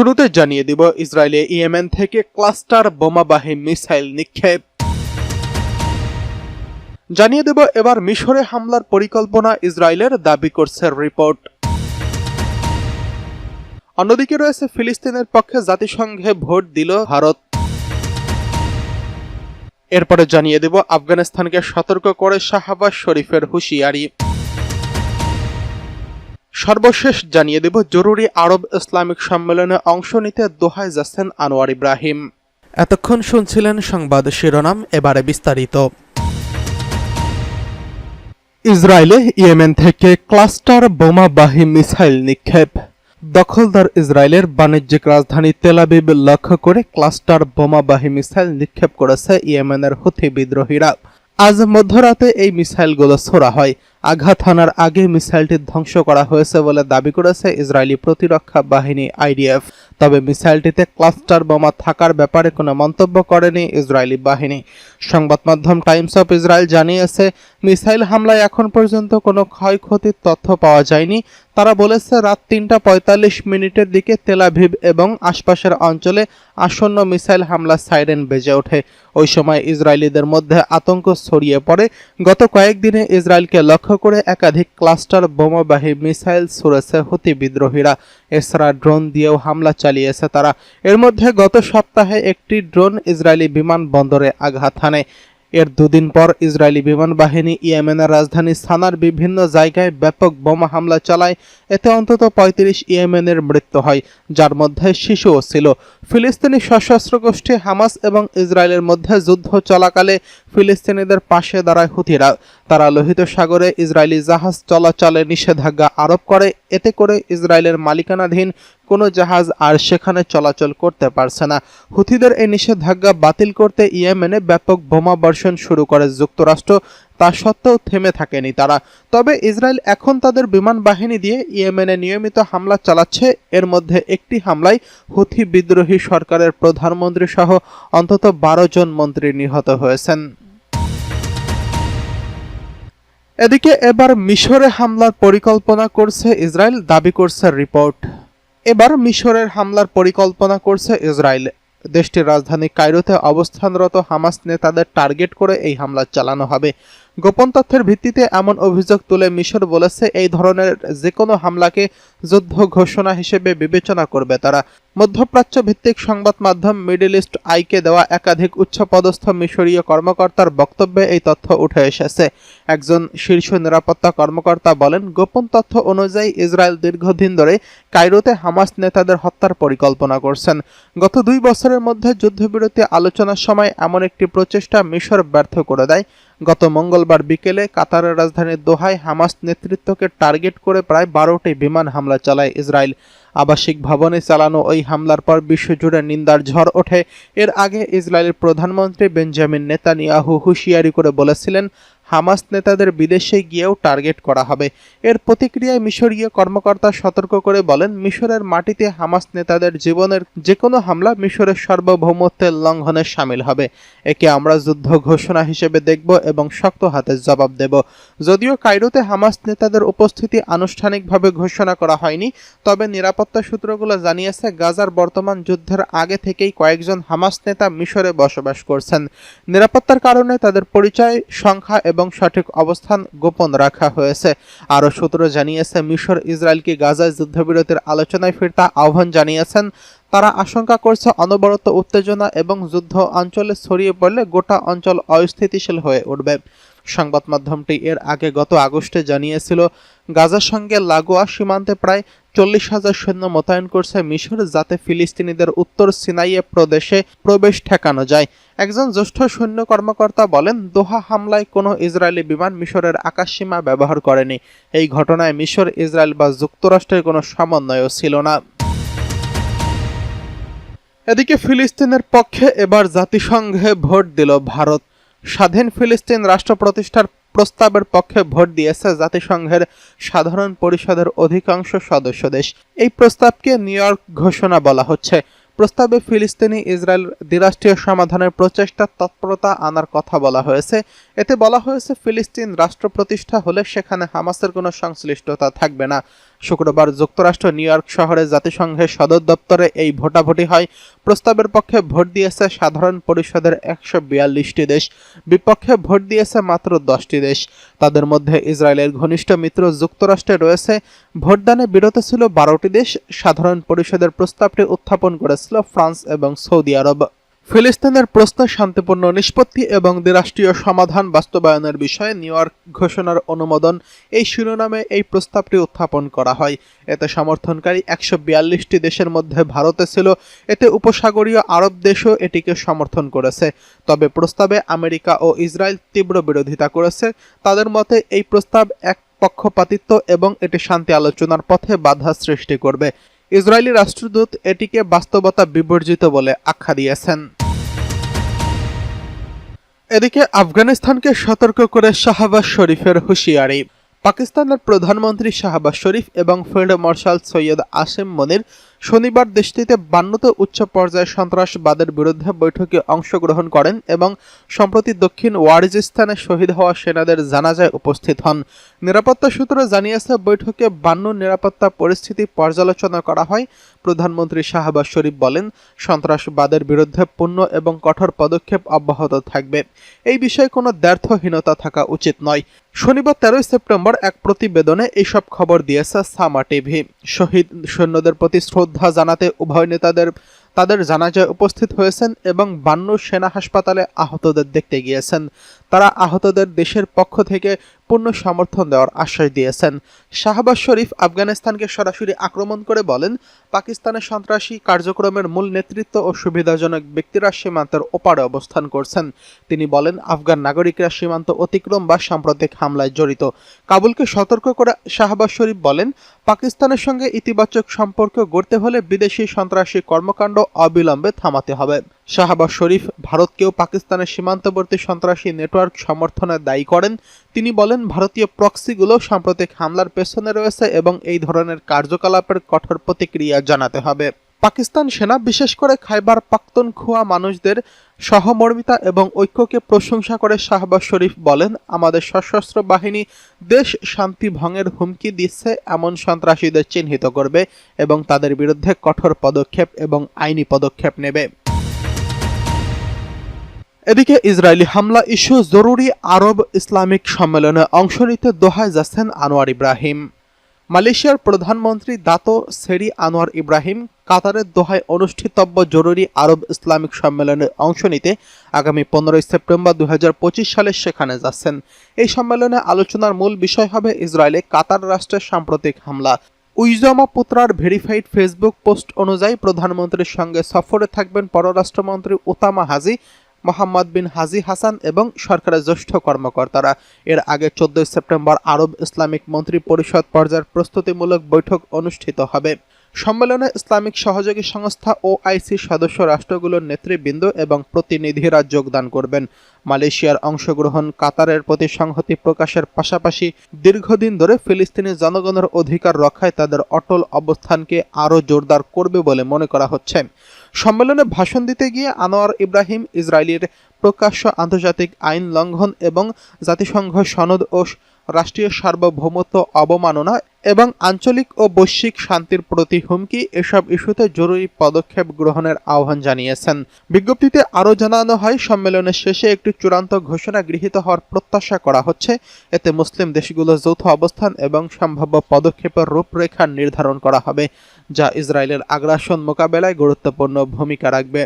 শুরুতে জানিয়ে দিব, ইসরায়েলে ইয়েমেন থেকে ক্লাস্টার বোমাবাহী মিসাইল নিক্ষেপ। জানিয়ে দেব, এবার মিশরে হামলার পরিকল্পনা ইসরায়েলের দাবি করছে রিপোর্ট। অন্যদিকে রয়েছে ফিলিস্তিনের পক্ষে জাতিসংঘে ভোট দিল ভারত। এরপরে জানিয়ে দেব, আফগানিস্তানকে সতর্ক করে শাহবাজ শরীফের হুঁশিয়ারি। সর্বশেষ জানিয়ে দেব জরুরি আরব ইসলামিক সম্মেলনে অংশ নিতে দোহায় যাচ্ছেন আনোয়ার ইব্রাহিম। এতক্ষণ শুনছিলেন সংবাদ শিরোনাম এবারে বিস্তারিত। ইসরায়েলে ইয়েমেন থেকে ক্লাস্টার বোমাবাহী মিসাইল নিক্ষেপ। দখলদার ইসরায়েলের বাণিজ্যিক রাজধানী তেলাবিব লক্ষ্য করে ক্লাস্টার বোমাবাহী মিসাইল নিক্ষেপ করেছে ইয়েমেনের হুথি বিদ্রোহীরা। আজ মধ্যরাতে এই মিসাইলগুলো ছোড়া হয়। আঘাত হানার আগে মিসাইলটি ধ্বংস করা হয়েছে বলে দাবি করেছে ইসরায়েলি প্রতিরক্ষা বাহিনী আইডিএফ। তবে মিসাইলটিতে ক্লাস্টার বোমা থাকার ব্যাপারে কোনো মন্তব্য করেনি ইসরায়েলি বাহিনী। সংবাদ মাধ্যম টাইমস অফ ইসরায়েল জানিয়েছে, মিসাইল হামলায় এখন পর্যন্ত কোনো ক্ষয়ক্ষতির তথ্য পাওয়া যায়নি। তারা বলেছে, রাত তিনটা পঁয়তাল্লিশ মিনিটের দিকে তেলাভিভ এবং আশপাশের অঞ্চলে আসন্ন মিসাইল হামলা সাইরেন বেজে ওঠে। ওই সময় ইসরায়েলিদের মধ্যে আতঙ্ক ছড়িয়ে পড়ে। গত কয়েকদিনে ইসরায়েলকে লক্ষ্য করে একাধিক ক্লাস্টার বোমাবাহী মিসাইল ছুড়েছে হুতি বিদ্রোহীরা। এছাড়া ড্রোন দিয়েও হামলা চালিয়েছে তারা। এর মধ্যে গত সপ্তাহে একটি ড্রোন ইসরায়েলি বিমান বন্দরে আঘাত হানে। এর দুদিন পর ইসরায়েলি বিমান বাহিনী ইয়েমেনের রাজধানী সানার বিভিন্ন জায়গায় ব্যাপক বোমা হামলা চালায়। এতে অন্তত পঁয়ত্রিশ ইয়েমেনের মৃত্যু হয়, যার মধ্যে শিশুও ছিল। ফিলিস্তিনি সশস্ত্র গোষ্ঠী হামাস এবং ইসরায়েলের মধ্যে যুদ্ধ চলাকালে ফিলিস্তিনিদের পাশে দাঁড়ায় হুথিরা তারা লোহিত সাগরে ইসরায়েলি জাহাজ চলাচলে নিষেধাজ্ঞা আরোপ করে। এতে করে ইসরায়েলের মালিকানাধীন কোনো জাহাজ আর সেখানে চলাচল করতে পারছে না। হুথিদের এই নিষেধাজ্ঞা বাতিল করতে ইয়েমেনে ব্যাপক বোমা বর্ষণ শুরু করে যুক্তরাষ্ট্র, তা সত্ত্বেও থেমে থাকেনি তারা। তবে ইসরায়েল এখন তাদের বিমান বাহিনী দিয়ে ইয়েমেনে নিয়মিত হামলা চালাচ্ছে। এর মধ্যে একটি হামলায় হুথি বিদ্রোহী সরকারের প্রধানমন্ত্রী সহ অন্তত বারো জন মন্ত্রী নিহত হয়েছেন। এদিকে এবার মিশরে হামলার পরিকল্পনা করছে ইসরায়েল, দাবি করছে রিপোর্ট। এবার মিশরের হামলার পরিকল্পনা করছে ইসরায়েল। দেশটির রাজধানী কায়রোতে অবস্থানরত হামাস নেতাদের টার্গেট করে এই হামলা চালানো হবে। গোপন তথ্যের ভিত্তিতে এমন অভিযোগ তুলে মিশর বলেছে, এই ধরনের যে কোনো হামলাকে যুদ্ধ ঘোষণা হিসেবে বিবেচনা করবে তারা। মধ্যপ্রাচ্য ভিত্তিক সংবাদ মাধ্যম মিডল ইস্ট আইকে দেওয়া একাধিক উচ্চপদস্থ মিশরীয় কর্মকর্তার বক্তব্যে এই তথ্য উঠে এসেছে। একজন শীর্ষ নিরাপত্তা কর্মকর্তা বলেন, গোপন তথ্য অনুযায়ী ইসরায়েল দীর্ঘদিন ধরে কায়রোতে হামাস নেতাদের হত্যার পরিকল্পনা করছেন। গত দুই বছরের মধ্যে যুদ্ধবিরতি আলোচনার সময় এমন একটি প্রচেষ্টা মিশর ব্যর্থ করে দেয়। গত মঙ্গলবার বিকেলে কাতারের রাজধানী দোহায় হামাস নেতৃত্বকে টার্গেট করে প্রায় বারোটি বিমান হামলা চালায় ইসরায়েল। আবাসিক ভবনে চালানো ওই হামলার পর বিশ্বজুড়ে নিন্দার ঝড় ওঠে। এর আগে ইসরায়েলের প্রধানমন্ত্রী বেঞ্জামিন নেতানিয়াহু হুঁশিয়ারি করে বলেছিলেন হামাস নেতাদের বিদেশে গিয়েও টার্গেট করা হবে। এর প্রতিক্রিয়ায় মিশরীয় কর্মকর্তা সতর্ক করে বলেন, মিশরের মাটিতে হামাস নেতাদের জীবনের যে কোনো হামলা মিশরের সার্বভৌমত্বের লঙ্ঘনে সামিল হবে। একে আমরা যুদ্ধ ঘোষণা হিসেবে দেখব এবং শক্ত হাতে জবাব দেব। যদিও কায়রোতে হামাস নেতাদের উপস্থিতি আনুষ্ঠানিকভাবে ঘোষণা করা হয়নি, তবে নিরাপত্তা সূত্রগুলো জানিয়েছে, গাজার বর্তমান যুদ্ধের আগে থেকেই কয়েকজন হামাস নেতা মিশরে বসবাস করছেন। নিরাপত্তার কারণে তাদের পরিচয়, সংখ্যা এবং সঠিক অবস্থান গোপন রাখা হয়েছে। আরও সূত্র জানিয়েছে, মিশর ইসরায়েলকে গাজায় যুদ্ধবিরতির আলোচনায় ফিরতে আহ্বান জানিয়েছেন। তারা আশঙ্কা করছে, অনবরত উত্তেজনা এবং যুদ্ধ অঞ্চলে ছড়িয়ে পড়লে গোটা অঞ্চল অস্থিতিশীল হয়ে উঠবে। সংবাদ মাধ্যমটি এর আগে গত আগস্টে জানিয়েছিল, গাজার সঙ্গে লাগোয়া সীমান্তে প্রায় চল্লিশ হাজার সৈন্য মোতায়েন করছে মিশর, যাতে ফিলিস্তিনিদের উত্তর সিনাইয়ে প্রদেশে প্রবেশ ঠেকানো যায়। একজন জ্যেষ্ঠ সৈন্য কর্মকর্তা বলেন, দোহা হামলায় কোনো ইসরায়েলি বিমান মিশরের আকাশসীমা ব্যবহার করেনি। এই ঘটনায় মিশর, ইসরায়েল বা যুক্তরাষ্ট্রের কোনো সমন্বয়ও ছিল না। এদিকে ফিলিস্তিনের পক্ষে এবার জাতিসংঘে ভোট দিল ভারত। স্বাধীন ফিলিস্তিন রাষ্ট্র প্রতিষ্ঠার প্রস্তাবের পক্ষে ভোট দিয়েছে জাতিসংঘের সাধারণ পরিষদের অধিকাংশ সদস্য দেশ। এই প্রস্তাবকে নিউ ইয়র্ক ঘোষণা বলা হচ্ছে। প্রস্তাবে ফিলিস্তিনি ইসরায়েল দ্বিরাষ্ট্রীয় সমাধানের প্রচেষ্টা তৎপরতা আনার কথা বলা হয়েছে। এতে বলা হয়েছে, ফিলিস্তিন রাষ্ট্র প্রতিষ্ঠা হলে সেখানে হামাসের কোনো সংশ্লিষ্টতা থাকবে না। শুক্রবার যুক্তরাষ্ট্র, নিউ ইয়র্ক শহরে জাতিসংঘের সদর দপ্তরে এই ভোটাভুটি হয়। প্রস্তাবের পক্ষে ভোট দিয়েছে সাধারণ পরিষদের একশো বিয়াল্লিশটি দেশ, বিপক্ষে ভোট দিয়েছে মাত্র দশটি দেশ। তাদের মধ্যে ইসরায়েলের ঘনিষ্ঠ মিত্র যুক্তরাষ্ট্রে রয়েছে। ভোটদানে বিরত ছিল বারোটি দেশ। সাধারণ পরিষদের প্রস্তাবটি উত্থাপন করেছিল ফ্রান্স এবং সৌদি আরব। ফিলিস্তিনের প্রশ্নে শান্তিপূর্ণ নিষ্পত্তি এবং দ্বিরাষ্ট্রীয় সমাধান বাস্তবায়নের বিষয়ে নিউ ইয়র্ক ঘোষণার অনুমোদন এই শিরোনামে এই প্রস্তাবটি উত্থাপন করা হয়। এতে সমর্থনকারী একশো বিয়াল্লিশটি দেশের মধ্যে ভারতে ছিল, এতে উপসাগরীয় আরব দেশও এটিকে সমর্থন করেছে। তবে প্রস্তাবে আমেরিকা ও ইসরায়েল তীব্র বিরোধিতা করেছে। তাদের মতে এই প্রস্তাব এক পক্ষপাতিত্ব এবং এটি শান্তি আলোচনার পথে বাধা সৃষ্টি করবে। ইসরায়েলি রাষ্ট্রদূত এটিকে বাস্তবতা বিবর্জিত বলে আখ্যা দিয়েছেন। এদিকে আফগানিস্তানকে সতর্ক করে শাহবাজ শরীফের হুঁশিয়ারি। পাকিস্তানের প্রধানমন্ত্রী শাহবাজ শরীফ এবং ফিল্ড মার্শাল সৈয়দ আসিম মনির শনিবার দেশটিতে বান্নত উচ্চ পর্যায়ে সন্ত্রাসবাদের বিরুদ্ধে বৈঠকে অংশগ্রহণ করেন এবং সম্প্রতি দক্ষিণ ওয়ারিজিস্তানে শহীদ হওয়া সেনাদের জানাজায় উপস্থিত হন। নিরাপত্তা সূত্র জানিয়েছে, বৈঠকে বান্ন নিরাপত্তা পরিস্থিতি পর্যালোচনা করা হয়। প্রধানমন্ত্রী শাহবাজ শরীফ বলেন, সন্ত্রাসবাদের বিরুদ্ধে পূর্ণ এবং কঠোর পদক্ষেপ অব্যাহত থাকবে। এই বিষয়ে কোনো দ্ব্যর্থহীনতা থাকা উচিত নয়। শনিবার তেরোই সেপ্টেম্বর এক প্রতিবেদনে এইসব খবর দিয়েছে সামা টিভি। শহীদ সৈন্যদের প্রতি শ্রদ্ধা জানাতে উভয় নেতাদের তাদের জানাজায় উপস্থিত হয়েছেন এবং বান্নু সেনা হাসপাতালে আহতদের দেখতে গিয়েছেন। তারা আহতদের দেশের পক্ষ থেকে পূর্ণ সমর্থন দেওয়ার আশ্বাস দিয়েছেন। শাহবাজ শরীফ আফগানিস্তানকে সরাসরি আক্রমণ করে বলেন, পাকিস্তানের সন্ত্রাসী কার্যক্রমের মূল নেতৃত্ব ও সুবিধাজনক ব্যক্তিরা সীমান্তের ওপারে অবস্থান করছেন। তিনি বলেন, আফগান নাগরিকরা সীমান্ত অতিক্রম বা সাম্প্রতিক হামলায় জড়িত। কাবুলকে সতর্ক করে শাহবাজ শরীফ বলেন, পাকিস্তানের সঙ্গে ইতিবাচক সম্পর্ক গড়তে হলে বিদেশি সন্ত্রাসী কর্মকাণ্ড অবিলম্বে থামাতে হবে। শাহবাজ শরীফ ভারতকেও পাকিস্তানের সীমান্তবর্তী সন্ত্রাসী নেটওয়ার্ক সমর্থনে দায়ী করেন। তিনি বলেন, ভারতীয় প্রক্সিগুলো সাম্প্রতিক হামলার পেছনে রয়েছে এবং এই ধরনের কার্যকলাপের কঠোর প্রতিক্রিয়া জানাতে হবে। পাকিস্তান সেনা, বিশেষ করে খাইবার পাক্তনখোয়া মানুষদের সহমর্মিতা এবং ঐক্যকে প্রশংসা করে শাহবাজ শরীফ বলেন, আমাদের সশস্ত্র বাহিনী দেশ শান্তি ভঙ্গের হুমকি দিচ্ছে, এমন সন্ত্রাসীদের চিহ্নিত করবে এবং তাদের বিরুদ্ধে কঠোর পদক্ষেপ এবং আইনি পদক্ষেপ নেবে। এদিকে ইসরায়েলি হামলা ইস্যু জরুরি আরব ইসলামিক সম্মেলনে অংশ নিতে দোহায় যাচ্ছেন আনোয়ার ইব্রাহিম। মালয়েশিয়ার প্রধানমন্ত্রী দাতো সেরি আনোয়ার ইব্রাহিম কাতারের দোহায় অনুষ্ঠিতব্য জরুরি আরব ইসলামিক সম্মেলনে অংশ নিতে আগামী পনেরোই সেপ্টেম্বর দুই হাজার পঁচিশ সালে সেখানে যাচ্ছেন। এই সম্মেলনে আলোচনার মূল বিষয় হবে ইসরায়েলে কাতার রাষ্ট্রের সাম্প্রতিক হামলা। উইজমা পুত্রার ভেরিফাইড ফেসবুক পোস্ট অনুযায়ী প্রধানমন্ত্রীর সঙ্গে সফরে থাকবেন পররাষ্ট্রমন্ত্রী ওতামা হাজি মোহাম্মদ বিন হাজি হাসান এবং সরকারের জ্যেষ্ঠ কর্মকর্তারা। এর আগে চোদ্দই সেপ্টেম্বর আরব ইসলামিক মন্ত্রী পরিষদ পর্যায়ের প্রস্তুতিমূলক বৈঠক অনুষ্ঠিত হবে। সম্মেলনে ইসলামিক সহযোগী সংস্থা ও আইসি সদস্য রাষ্ট্রগুলোর নেতৃবৃন্দ এবং প্রতিনিধিরা যোগদান করবেন। মালয়েশিয়ার অংশগ্রহণ কাতারের প্রতি সংহতি প্রকাশের পাশাপাশি দীর্ঘদিন ধরে ফিলিস্তিনি জনগণের অধিকার রক্ষায় তাদের অটল অবস্থানকে আরও জোরদার করবে বলে মনে করা হচ্ছে। সম্মেলনে ভাষণ দিতে গিয়ে আনোয়ার ইব্রাহিম ইসরায়েলের প্রকাশ্য আন্তর্জাতিক আইন লঙ্ঘন এবং জাতিসংঘ সনদ ও রাষ্ট্রীয় সার্বভৌমত্ব অবমাননা এবং আঞ্চলিক ও বৈশ্বিক শান্তির প্রতি হুমকি এসব ইস্যুতে জরুরি পদক্ষেপ গ্রহণের আহ্বান জানিয়েছেন। বিজ্ঞপ্তিতে আরও জানানো হয়, সম্মেলনের শেষে একটি চূড়ান্ত ঘোষণা গৃহীত হওয়ার প্রত্যাশা করা হচ্ছে। এতে মুসলিম দেশগুলোর যৌথ অবস্থান এবং সম্ভাব্য পদক্ষেপের রূপরেখা নির্ধারণ করা হবে, যা ইসরায়েলের আগ্রাসন মোকাবেলায় গুরুত্বপূর্ণ ভূমিকা রাখবে।